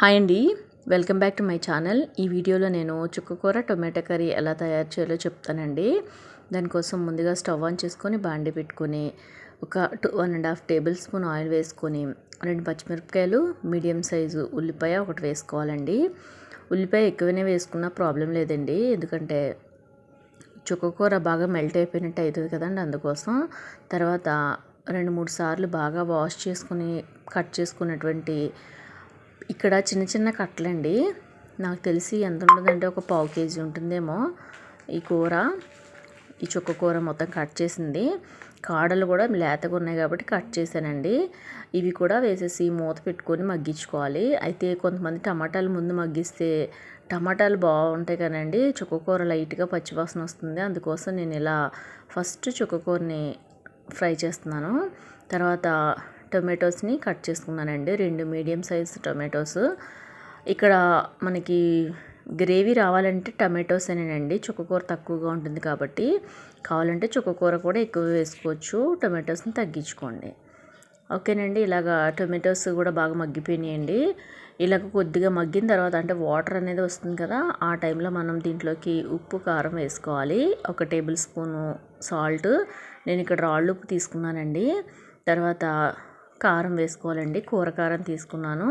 Hi అండి. Welcome back to my channel. ఈ వీడియోలో నేను చుక్కకూర టొమాటో కర్రీ ఎలా తయారు చేయాలో చెప్తానండి. దానికోసం ముందుగా స్టవ్ ఆన్ చేసుకొని బాండి పెట్టుకొని ఒక two one and half tablespoon oil వేసుకొని రెండు పచ్చిమిరపకాయలు మీడియం సైజు ఉల్లిపాయ ఒకటి వేసుకోవాలండి. ఉల్లిపాయ ఎక్కువనే వేసుకున్న ప్రాబ్లం లేదండి. ఎందుకంటే చుక్కకూర బాగా మెల్ట్ అయిపోయినట్టు అవుతుంది కదండి అందుకోసం. తర్వాత రెండు మూడు సార్లు బాగా వాష్ చేసుకుని కట్ చేసుకున్నటువంటి ఇక్కడ చిన్న చిన్న కట్టలండి. నాకు తెలిసి ఎంత ఉంటుందంటే ఒక పావు కేజీ ఉంటుందేమో ఈ కూర. ఈ చుక్క కూర మొత్తం కట్ చేసింది. కాడలు కూడా లేతగా ఉన్నాయి కాబట్టి కట్ చేశానండి. ఇవి కూడా వేసేసి మూత పెట్టుకొని మగ్గించుకోవాలి. అయితే కొంతమంది టమాటాలు ముందు మగ్గిస్తే టమాటాలు బాగుంటాయి కదండి. చుక్కకూర లైట్గా పచ్చివాసన వస్తుంది. అందుకోసం నేను ఇలా ఫస్ట్ చుక్కకూరని ఫ్రై చేస్తున్నాను. తర్వాత టొమాటోస్ని కట్ చేసుకున్నానండి. రెండు మీడియం సైజ్ టొమాటోస్. ఇక్కడ మనకి గ్రేవీ రావాలంటే టమాటోస్ అనేనండి చుక్కకూర తక్కువగా ఉంటుంది కాబట్టి కావాలంటే చుక్కకూర కూడా ఎక్కువ వేసుకోవచ్చు. టొమాటోస్ని తగ్గించుకోండి. ఓకేనండి. ఇలాగ టొమాటోస్ కూడా బాగా మగ్గిపోయినాయండి. ఇలాగ కొద్దిగా మగ్గిన తర్వాత అంటే వాటర్ అనేది వస్తుంది కదా ఆ టైంలో మనం దీంట్లోకి ఉప్పు కారం వేసుకోవాలి. ఒక టేబుల్ స్పూను సాల్ట్. నేను ఇక్కడ రాళ్ళు ఉప్పు తీసుకున్నానండి. తర్వాత కారం వేసుకోవాలండి. కూర కారం తీసుకున్నాను.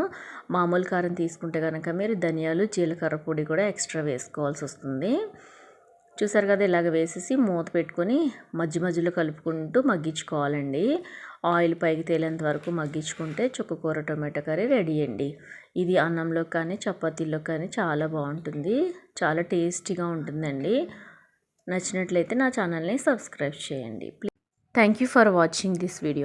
మామూలు కారం తీసుకుంటే కనుక మీరు ధనియాలు జీలకర్ర పొడి కూడా ఎక్స్ట్రా వేసుకోవాల్సి వస్తుంది. చూసారు కదా ఇలాగ వేసేసి మూత పెట్టుకొని మధ్య మధ్యలో కలుపుకుంటూ మగ్గించుకోవాలండి. ఆయిల్ పైకి తేలేంత వరకు మగ్గించుకుంటే చుక్కకూర టొమాటో కర్రీ రెడీ అండి. ఇది అన్నంలో కానీ చపాతీలో కానీ చాలా బాగుంటుంది. చాలా టేస్టీగా ఉంటుందండి. నచ్చినట్లయితే నా ఛానల్ని సబ్స్క్రైబ్ చేయండి. Thank you for watching this video.